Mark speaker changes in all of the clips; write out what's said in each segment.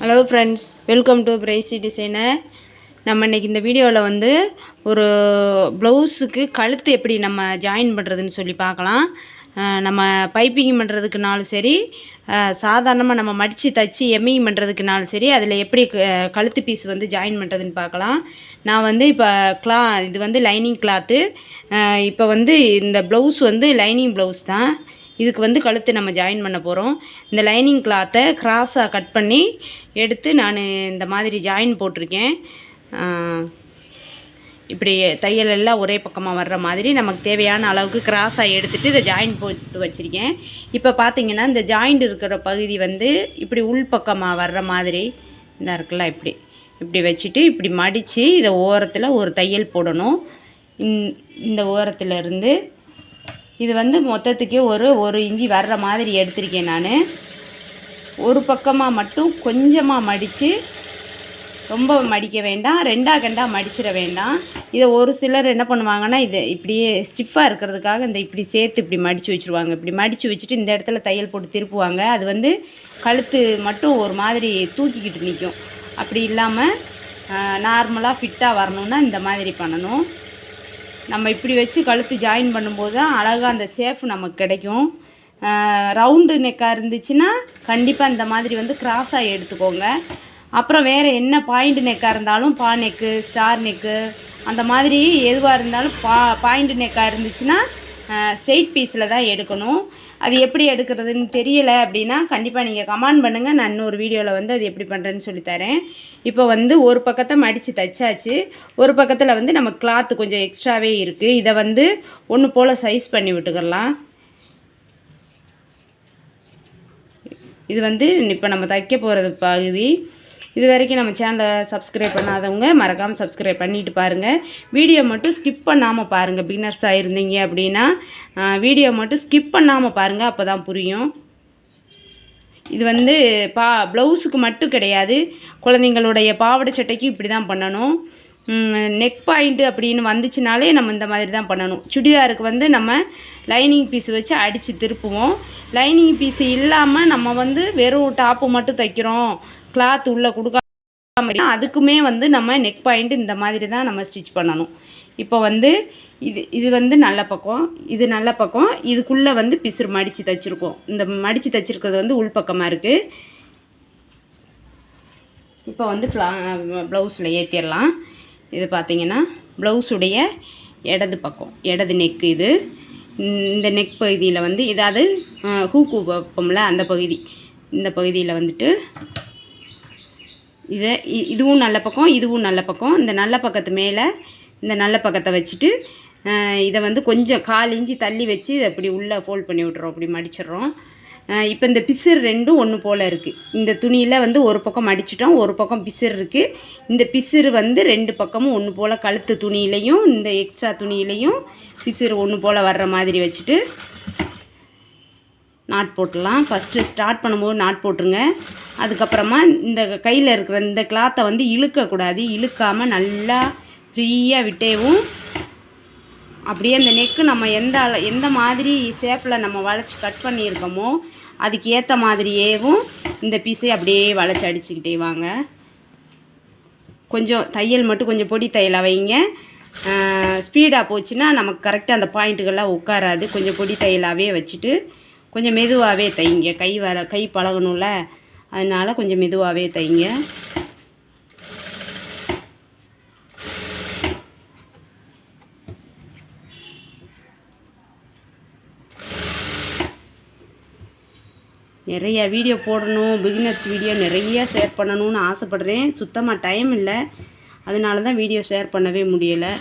Speaker 1: Hello friends welcome to pricey designer நம்ம இன்றைக்கி இந்த வீடியோவில் வந்து ஒரு ப்ளவுஸுக்கு கழுத்து எப்படி நம்ம ஜாயின் பண்ணுறதுன்னு சொல்லி பார்க்கலாம். நம்ம பைப்பிங் பண்ணுறதுக்குனாலும் சரி சாதாரணமாக நம்ம மடித்து தச்சு எம்மிங் பண்ணுறதுக்குனாலும் சரி அதில் எப்படி க- கழுத்து பீஸ் வந்து ஜாயின் பண்ணுறதுன்னு பார்க்கலாம். நான் வந்து இப்போ கிளா இது வந்து லைனிங் கிளாத்து இப்போ வந்து இந்த ப்ளவுஸ் வந்து லைனிங் ப்ளவுஸ் தான். இதுக்கு வந்து கழுத்து நம்ம ஜாயின் பண்ண போகிறோம் இந்த லைனிங் கிளாத்தை கிராஸாக கட் பண்ணி எடுத்து நான் இந்த மாதிரி ஜாயின் போட்டிருக்கேன். இப்படி தையல் எல்லாம் ஒரே பக்கமாக வர்ற மாதிரி நமக்கு தேவையான அளவுக்கு கிராஸாக எடுத்துகிட்டு இதை ஜாயின் போட்டு வச்சுருக்கேன். இப்போ பார்த்தீங்கன்னா இந்த ஜாயிண்ட் இருக்கிற பகுதி வந்து இப்படி உள் பக்கமாக வர்ற மாதிரி இந்த இருக்குல்ல இப்படி. இப்படி வச்சுட்டு இப்படி மடித்து இதை ஓரத்தில் ஒரு தையல் போடணும். இந்த- இந்த இருந்து இது வந்து மொத்தத்துக்கே ஒரு ஒரு இஞ்சி வர்ற மாதிரி எடுத்திருக்கேன் நான். ஒரு பக்கமாக மட்டும் கொஞ்சமாக மடித்து ரொம்ப மடிக்க வேண்டாம். ரெண்டாக கண்டாக மடிச்சிட வேண்டாம். இதை ஒரு சிலர் என்ன பண்ணுவாங்கன்னா இதை இப்படியே ஸ்டிஃபாக இருக்கிறதுக்காக இந்த இப்படி சேர்த்து இப்படி மடித்து வச்சுருவாங்க. இப்படி மடித்து வச்சுட்டு இந்த இடத்துல தையல் போட்டு திருப்புவாங்க. அது வந்து கழுத்து மட்டும் ஒரு மாதிரி தூக்கிக்கிட்டு நிற்கும். அப்படி இல்லாமல் நார்மலாக ஃபிட்டாக வரணுன்னா இந்த மாதிரி பண்ணணும். நம்ம இப்படி வச்சு கழுத்து ஜாயின் பண்ணும்போது தான் அழகாக அந்த சேஃப் நமக்கு கிடைக்கும். ரவுண்டு நெக்காக இருந்துச்சுன்னா கண்டிப்பாக இந்த மாதிரி வந்து கிராஸாக எடுத்துக்கோங்க. அப்புறம் வேறு என்ன பாயிண்ட் நெக்காக இருந்தாலும் பா நெக்கு ஸ்டார் நெக்கு அந்த மாதிரி எதுவாக இருந்தாலும் பா பாயிண்ட் நெக்காக இருந்துச்சுன்னா ஸ்ட்ரெயிட் பீஸில் தான் எடுக்கணும். அது எப்படி எடுக்கிறதுன்னு தெரியலை அப்படின்னா கண்டிப்பாக நீங்கள் கமெண்ட் பண்ணுங்கள் நான் இன்னொரு வீடியோவில் வந்து அது எப்படி பண்ணுறேன்னு சொல்லித்தரேன் இப்போ வந்து ஒரு பக்கத்தை மடித்து தைச்சாச்சு. ஒரு பக்கத்தில் வந்து நம்ம கிளாத்து கொஞ்சம் எக்ஸ்ட்ராவே இருக்குது இதை வந்து ஒன்று போல் சைஸ் பண்ணி விட்டுக்கலாம். இது வந்து இப்போ நம்ம தைக்க போகிறது பகுதி. இது வரைக்கும் நம்ம சேனலை சப்ஸ்கிரைப் பண்ணாதவங்க மறக்காமல் சப்ஸ்கிரைப் பண்ணிட்டு பாருங்கள் வீடியோ மட்டும் ஸ்கிப் பண்ணாமல் பாருங்கள் பிகினர்ஸாக இருந்தீங்க அப்படின்னா வீடியோ மட்டும் ஸ்கிப் பண்ணாமல் பாருங்கள் அப்போ தான் புரியும். இது வந்து பா ப்ளவுஸுக்கு மட்டும் கிடையாது. குழந்தைங்களுடைய பாவாடை சட்டைக்கு இப்படி தான் பண்ணணும் நெக் பாயிண்ட்டு அப்படின்னு வந்துச்சுனாலே நம்ம இந்த மாதிரி தான் பண்ணணும். சுடிதாருக்கு வந்து நம்ம லைனிங் பீஸ் வச்சு அடித்து திருப்புவோம். லைனிங் பீஸ் இல்லாமல் நம்ம வந்து வெறும் டாப்பு மட்டும் தைக்கிறோம். கிளாத் உள்ளே கொடுக்காம அதுக்குமே வந்து நம்ம நெக் பாயிண்ட் இந்த மாதிரி தான் நம்ம ஸ்டிச் பண்ணணும். இப்போ வந்து இது இது வந்து நல்ல பக்கம் இது நல்ல பக்கம் இதுக்குள்ளே வந்து பிசுறு மடித்து தைச்சிருக்கோம். இந்த மடித்து தைச்சிருக்கிறது வந்து உள்பக்கமாக இருக்குது இப்போ வந்து ப்ளவுஸில் ஏற்றிடலாம் இது பார்த்திங்கன்னா ப்ளவுஸுடைய இடது பக்கம் இடது நெக்கு இது. இந்த நெக் பகுதியில் வந்து இதாவது ஹூக்கு வைப்போம்ல அந்த பகுதி. இந்த பகுதியில் வந்துட்டு இதை இதுவும் நல்ல பக்கம் இதுவும் நல்ல பக்கம். இந்த நல்ல பக்கத்து மேலே இந்த நல்ல பக்கத்தை வச்சுட்டு இதை வந்து கொஞ்சம் கால் இஞ்சி தள்ளி வச்சு இதை அப்படி உள்ளே ஃபோல்ட் பண்ணி விட்றோம் அப்படி மடிச்சிடுறோம். இப்போ இந்த பிசிறு ரெண்டும் ஒன்று போல் இருக்குது இந்த துணியில் வந்து ஒரு பக்கம் மடிச்சிட்டோம் ஒரு பக்கம் பிசிறு இருக்குது இந்த பிசிறு வந்து ரெண்டு பக்கமும் ஒன்று போல் கழுத்து துணியிலையும் இந்த எக்ஸ்ட்ரா துணியிலையும் பிசிறு ஒன்று போல் வர்ற மாதிரி வச்சுட்டு நாட் போட்டுடலாம். ஃபஸ்ட்டு ஸ்டார்ட் பண்ணும்போது நாட் போட்டுருங்க. அதுக்கப்புறமா இந்த கையில் இருக்கிற இந்த கிளாத்தை வந்து இழுக்கக்கூடாது. இழுக்காமல் நல்லா ஃப்ரீயாக விட்டேவும். அப்படியே அந்த நெக்கு நம்ம எந்த அள எந்த மாதிரி ஷேப்பில் நம்ம வளைச்சி கட் பண்ணியிருக்கோமோ அதுக்கு ஏற்ற மாதிரியேவும் இந்த பீஸை அப்படியே வளைச்சி அடிச்சுக்கிட்டே வாங்க. கொஞ்சம் தையல் மட்டும் கொஞ்சம் பொடி தையலாக வைங்க. ஸ்பீடாக போச்சுன்னா நமக்கு கரெக்டாக அந்த பாயிண்ட்டுகள்லாம் உட்காராது. கொஞ்சம் பொடி தையலாகவே வச்சுட்டு கொஞ்சம் மெதுவாகவே தைங்க. கை வர கை பழகணும்ல. அதனால் கொஞ்சம் மெதுவாகவே தைங்க. நிறைய வீடியோ போடணும். பிகினர்ஸ் வீடியோ நிறைய ஷேர் பண்ணணும்னு ஆசைப்பட்றேன். சுத்தமாக டைம் இல்லை. அதனால தான் வீடியோ ஷேர் பண்ணவே முடியலை.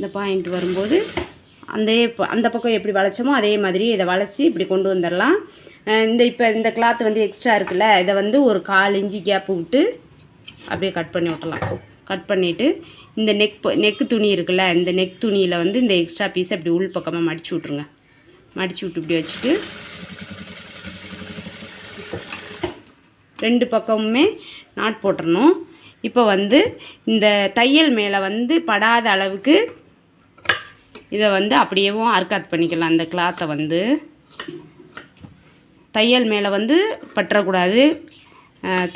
Speaker 1: இந்த பாயிண்ட் வரும்போது அந்த அந்த பக்கம் எப்படி வளைச்சோமோ அதே மாதிரி இதை வளைச்சி இப்படி கொண்டு வந்துடலாம். இந்த இப்போ இந்த கிளாத் வந்து எக்ஸ்ட்ரா இருக்குல்ல இதை வந்து ஒரு கால் இஞ்சி கேப்பு விட்டு அப்படியே கட் பண்ணி விட்டலாம் கட் பண்ணிவிட்டு இந்த நெக் நெக்கு துணி இருக்குல்ல இந்த நெக் துணியில் வந்து இந்த எக்ஸ்ட்ரா பீஸை இப்படி உள் பக்கமாக மடிச்சு விட்ருங்க மடிச்சு விட்டு இப்படி வச்சுட்டு ரெண்டு பக்கமுமே நாட் போட்டுடணும் இப்போ வந்து இந்த தையல் மேலே வந்து படாத அளவுக்கு இதை வந்து அப்படியேவும் அர்க்காத் பண்ணிக்கலாம். அந்த கிளாத்தை வந்து. தையல் மேலே வந்து பற்றக்கூடாது.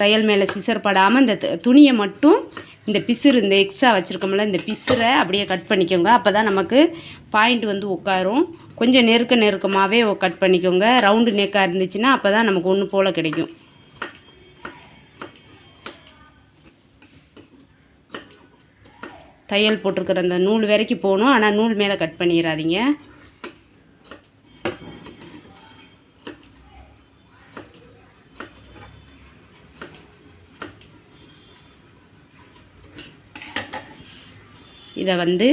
Speaker 1: தையல் மேலே சிசர் படாமல் இந்த துணியை மட்டும் இந்த பிசுறு இந்த எக்ஸ்ட்ரா வச்சுருக்கோம்ல இந்த பிசுரை அப்படியே கட் பண்ணிக்கோங்க. அப்போ தான் நமக்கு பாயிண்ட் வந்து உட்காரும். கொஞ்சம் நெருக்க நெருக்கமாகவே கட் பண்ணிக்கோங்க. ரவுண்டு நெக்காக இருந்துச்சுன்னா அப்போ தான் நமக்கு ஒன்று போல் கிடைக்கும். தையல் போட்டிருக்கிற அந்த நூல் வரைக்கும் போகணும். ஆனால் நூல் மேலே கட் பண்ணிடாதீங்க. இதை வந்து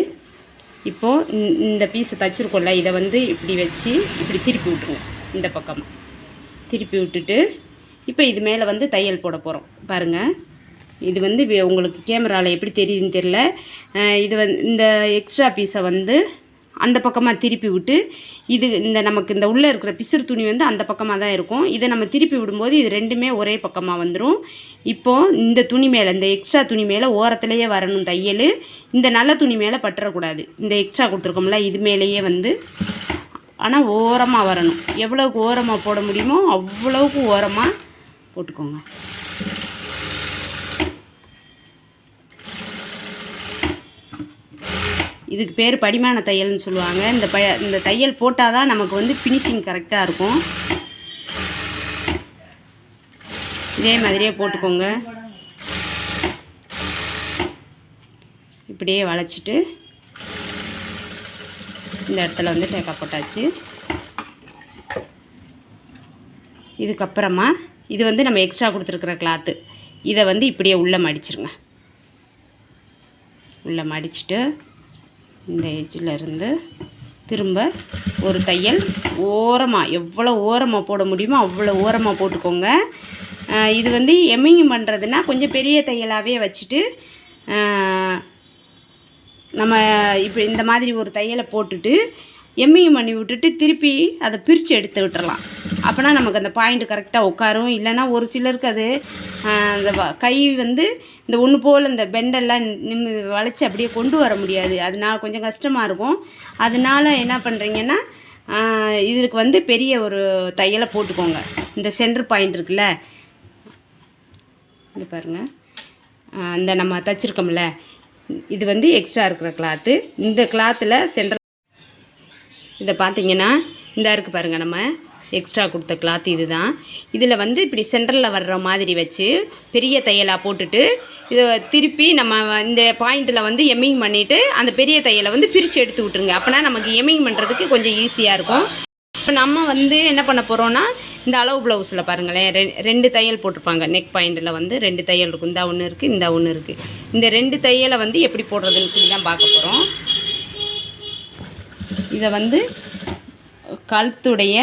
Speaker 1: இப்போது இந்த- இந்த பீஸை தச்சிருக்கோம்ல இதை வந்து இப்படி வச்சு இப்படி திருப்பி விட்ருவோம் இந்த பக்கமாக திருப்பி விட்டுட்டு இப்போ இது மேலே வந்து தையல் போட போகிறோம் பாருங்கள் இது வந்து உங்களுக்கு கேமராவில் எப்படி தெரியுதுன்னு தெரில இது வந்து இந்த எக்ஸ்ட்ரா பீஸை வந்து அந்த பக்கமாக திருப்பி விட்டு இது இந்த நமக்கு இந்த உள்ளே இருக்கிற பிசுறு துணி வந்து அந்த பக்கமாக தான் இருக்கும். இதை நம்ம திருப்பி விடும்போது இது ரெண்டுமே ஒரே பக்கமாக வந்துடும் இப்போது இந்த துணி மேலே இந்த எக்ஸ்ட்ரா துணி மேலே ஓரத்துலேயே வரணும் தையல். இந்த நல்ல துணி மேலே பற்றக்கூடாது இந்த எக்ஸ்ட்ரா கொடுத்துருக்கோம்ல இது மேலேயே வந்து. ஆனால் ஓரமாக வரணும். எவ்வளோக்கு ஓரமாக போட முடியுமோ அவ்வளவுக்கு ஓரமாக போட்டுக்கோங்க. இதுக்கு பேர் படிமான தையல்னு சொல்லுவாங்க. இந்த ப இந்த தையல் போட்டால் தான் நமக்கு வந்து ஃபினிஷிங் கரெக்டாக இருக்கும். இதே மாதிரியே போட்டுக்கோங்க. இப்படியே வளைச்சிட்டு இந்த இடத்துல வந்து டேக்கா போட்டாச்சு. இதுக்கப்புறமா இது வந்து நம்ம எக்ஸ்ட்ரா கொடுத்துருக்குற கிளாத்து இதை வந்து இப்படியே உள்ளே மடிச்சிருங்க. உள்ளே மடிச்சுட்டு இந்த எட்ஜில் இருந்து திரும்ப ஒரு தையல் ஓரமாக எவ்வளோ ஓரமாக போட முடியுமோ அவ்வளோ ஓரமாக போட்டுக்கோங்க. இது வந்து எம்மிங் பண்ணுறதுனா கொஞ்சம் பெரிய தையலாகவே வச்சுட்டு நம்ம இப்போ இந்த மாதிரி ஒரு தையலை போட்டுட்டு எம்மியும் பண்ணி விட்டுட்டு திருப்பி அதை பிரித்து எடுத்து விட்டுறலாம். அப்போனா நமக்கு அந்த பாயிண்ட் கரெக்டாக உட்காரும். இல்லைன்னா ஒரு சிலருக்கு அது அந்த வ- கை வந்து இந்த ஒன்று போல் இந்த பெண்டெல்லாம் நிம் வளைச்சி அப்படியே கொண்டு வர முடியாது. அதனால் கொஞ்சம் கஷ்டமாக இருக்கும். அதனால என்ன பண்ணுறீங்கன்னா இதுக்கு வந்து பெரிய ஒரு தையலை போட்டுக்கோங்க. இந்த சென்டர் பாயிண்ட் இருக்குல்ல? இது பாருங்கள் இந்த நம்ம தைச்சிருக்கோம்ல. இது வந்து எக்ஸ்ட்ரா இருக்கிற கிளாத்து இந்த கிளாத்தில் சென்டர் இதை பார்த்தீங்கன்னா இந்த இருக்குது பாருங்கள் நம்ம. எக்ஸ்ட்ரா கொடுத்த கிளாத் இதுதான். இதில் வந்து இப்படி சென்டரில் வர்ற மாதிரி வச்சு பெரிய தையலாக போட்டுட்டு இதை திருப்பி நம்ம இந்த பாயிண்ட்டில் வந்து எம்மிங் பண்ணிவிட்டு அந்த பெரிய தையலை வந்து பிரித்து எடுத்து விட்ருங்க அப்போனா நமக்கு எம்மிங் பண்ணுறதுக்கு கொஞ்சம் ஈஸியாக இருக்கும். இப்போ நம்ம வந்து என்ன பண்ண போகிறோன்னா இந்த அளவு ப்ளவுஸில் பாருங்களேன். ரெ ரெண்டு தையல் போட்டிருப்பாங்க. நெக் பாயிண்டில் வந்து ரெண்டு தையல் இருக்கும். இந்த ஒன்று இருக்குது இந்த ஒன்று இருக்குது இந்த ரெண்டு தையலை வந்து எப்படி போடுறதுன்னு சொல்லி தான் பார்க்க போகிறோம் இதை வந்து கழுத்துடைய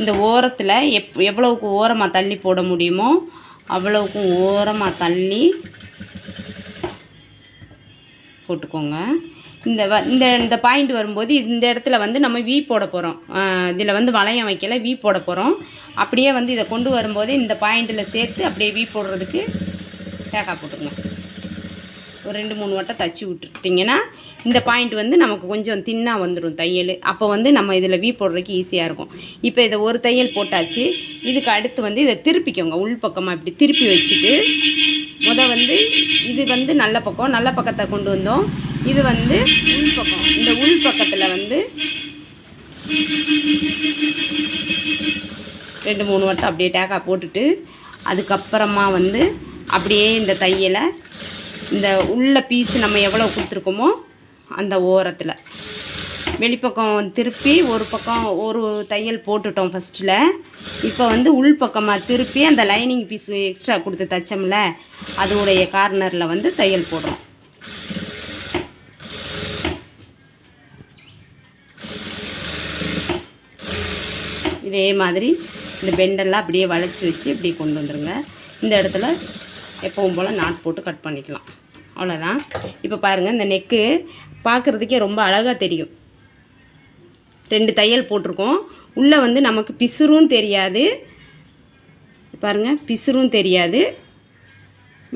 Speaker 1: இந்த ஓரத்தில் எப் எவ்வளவுக்கு ஓரமாக தள்ளி போட முடியுமோ அவ்வளவுக்கும் ஓரமாக தள்ளி போட்டுக்கோங்க. இந்த வ இந்த இந்த பாயிண்ட் வரும்போது இந்த இடத்துல வந்து நம்ம வி போட போகிறோம் இதில் வந்து வளையம் வைக்கல வி போட போகிறோம் அப்படியே வந்து இதை கொண்டு வரும்போது இந்த பாயிண்டில் சேர்த்து அப்படியே வி போடுறதுக்கு டேக்கா போட்டுக்கோங்க. ஒரு ரெண்டு மூணு வட்டம் தச்சு விட்டுட்டிங்கன்னா இந்த பாயிண்ட் வந்து நமக்கு கொஞ்சம் தின்னாக வந்துடும் தையல். அப்போ வந்து நம்ம இதில் வீ போடுறதுக்கு ஈஸியாக இருக்கும். இப்போ இதை ஒரு தையல் போட்டாச்சு. இதுக்கு அடுத்து வந்து இதை திருப்பிக்கோங்க. உள் பக்கமாக இப்படி திருப்பி வச்சுட்டு முத வந்து இது வந்து நல்ல பக்கம் நல்ல பக்கத்தை கொண்டு வந்தோம். இது வந்து உள் பக்கம். இந்த உள் பக்கத்தில் வந்து ரெண்டு மூணு வட்டம் அப்படியே டேக்கா போட்டுட்டு அதுக்கப்புறமா வந்து அப்படியே இந்த தையலை இந்த உள்ள பீஸ் நம்ம எவ்வளோ கொடுத்துருக்கோமோ அந்த ஓரத்தில். வெளிப்பக்கம் திருப்பி ஒரு பக்கம் ஒரு தையல் போட்டுட்டோம் ஃபஸ்ட்டில் இப்போ வந்து உள் பக்கமாக திருப்பி அந்த லைனிங் பீஸு எக்ஸ்ட்ரா கொடுத்து தைச்சோம்ல அதோடைய கார்னரில் வந்து தையல் போடுறோம். இதே மாதிரி இந்த பெண்டெல்லாம் அப்படியே வளைச்சி வச்சு இப்படி கொண்டு வந்துடுங்க இந்த இடத்துல எப்பவும் போல் நாட் போட்டு கட் பண்ணிக்கலாம். அவ்வளோதான் இப்போ பாருங்கள் இந்த நெக்கு பார்க்குறதுக்கே ரொம்ப அழகாக தெரியும். ரெண்டு தையல் போட்டிருக்கோம். உள்ளே வந்து நமக்கு பிசுறும் தெரியாது. பாருங்கள் பிசுறும் தெரியாது.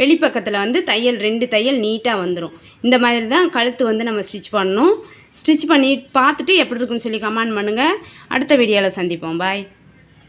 Speaker 1: வெளிப்பக்கத்தில் வந்து தையல் ரெண்டு தையல் நீட்டாக வந்துடும் இந்த மாதிரி தான் கழுத்து வந்து நம்ம ஸ்டிச் பண்ணணும். ஸ்டிச் பண்ணி பார்த்துட்டு எப்படி இருக்குன்னு சொல்லி கமெண்ட் பண்ணுங்கள் அடுத்த வீடியோவில் சந்திப்போம். பாய்